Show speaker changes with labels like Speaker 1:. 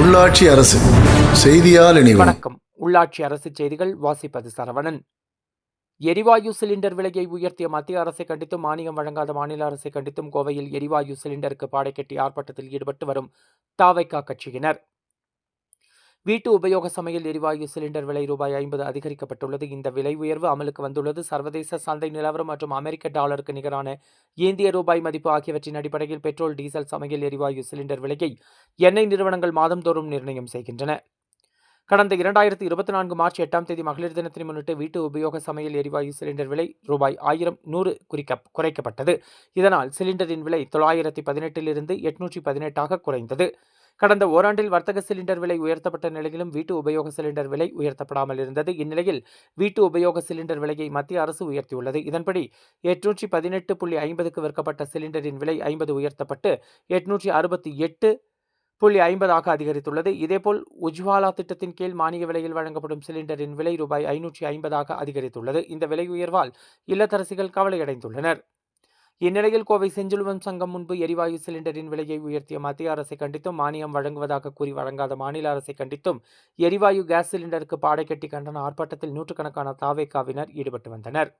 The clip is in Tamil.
Speaker 1: உள்ளாட்சி அரசு செய்தியால்
Speaker 2: வணக்கம். உள்ளாட்சி அரசு செய்திகள் வாசிப்பது சரவணன். எரிவாயு சிலிண்டர் விலையை உயர்த்திய மத்திய அரசை கண்டித்தும் மானியம் வழங்காத மாநில அரசை கண்டித்தும் கோவையில் எரிவாயு சிலிண்டருக்கு பாடை கட்டி ஆர்ப்பாட்டத்தில் ஈடுபட்டு வரும் தாவைக்கா கட்சியினர். வீட்டு உபயோக சமையல் எரிவாயு சிலிண்டர் விலை ரூபாய் ஐம்பது அதிகரிக்கப்பட்டுள்ளது. இந்த விலை உயர்வு அமலுக்கு வந்துள்ளது. சர்வதேச சந்தை நிலவரம் மற்றும் அமெரிக்க டாலருக்கு நிகரான இந்திய ரூபாய் மதிப்பு ஆகியவற்றின் அடிப்படையில் பெட்ரோல் டீசல் சமையல் எரிவாயு சிலிண்டர் விலையை எண்ணெய் நிறுவனங்கள் மாதந்தோறும் நிர்ணயம் செய்கின்றன. கடந்த இரண்டாயிரத்தி இருபத்தி நான்கு மார்ச் எட்டாம் தேதி மகளிர் தினத்தினை முன்னிட்டு வீட்டு உபயோக சமையல் எரிவாயு சிலிண்டர் விலை ரூபாய் ஆயிரம் நூறு குறிக்க குறைக்கப்பட்டது. இதனால் சிலிண்டரின் விலை தொள்ளாயிரத்தி பதினெட்டிலிருந்து எட்நூற்றி பதினெட்டாக குறைந்தது. கடந்த ஓராண்டில் வர்த்தக சிலிண்டர் விலை உயர்த்தப்பட்ட நிலையிலும் வீட்டு உபயோக சிலிண்டர் விலை உயர்த்தப்படாமல் இருந்தது. இந்நிலையில் வீட்டு உபயோக சிலிண்டர் விலையை மத்திய அரசு உயர்த்தியுள்ளது. இதன்படி எட்நூற்றி பதினெட்டு புள்ளி ஐம்பதுக்கு விற்கப்பட்ட சிலிண்டரின் விலை ஐம்பது உயர்த்தப்பட்டு எட்நூற்றி அறுபத்தி எட்டு புள்ளி ஐம்பதாக அதிகரித்துள்ளது. இதேபோல் உஜ்வாலா திட்டத்தின் கீழ் மானிய விலையில் வழங்கப்படும் சிலிண்டரின் விலை ரூபாய் ஐநூற்றி ஐம்பதாக அதிகரித்துள்ளது. இந்த விலை உயர்வால் இல்லத்தரசிகள் கவலையடைந்துள்ளனர். இந்நிலையில் கோவை செஞ்சிலுவம் சங்கம் முன்பு எரிவாயு சிலிண்டரின் விலையை உயர்த்திய மத்திய அரசை கண்டித்தும் மானியம் வழங்குவதாக கூறி வழங்காத மாநில அரசை கண்டித்தும் எரிவாயு கேஸ் சிலிண்டருக்கு பாடை கட்டி கண்டன ஆர்ப்பாட்டத்தில் நூற்றுக்கணக்கான தாவேக்காவினர் ஈடுபட்டு வந்தனர்.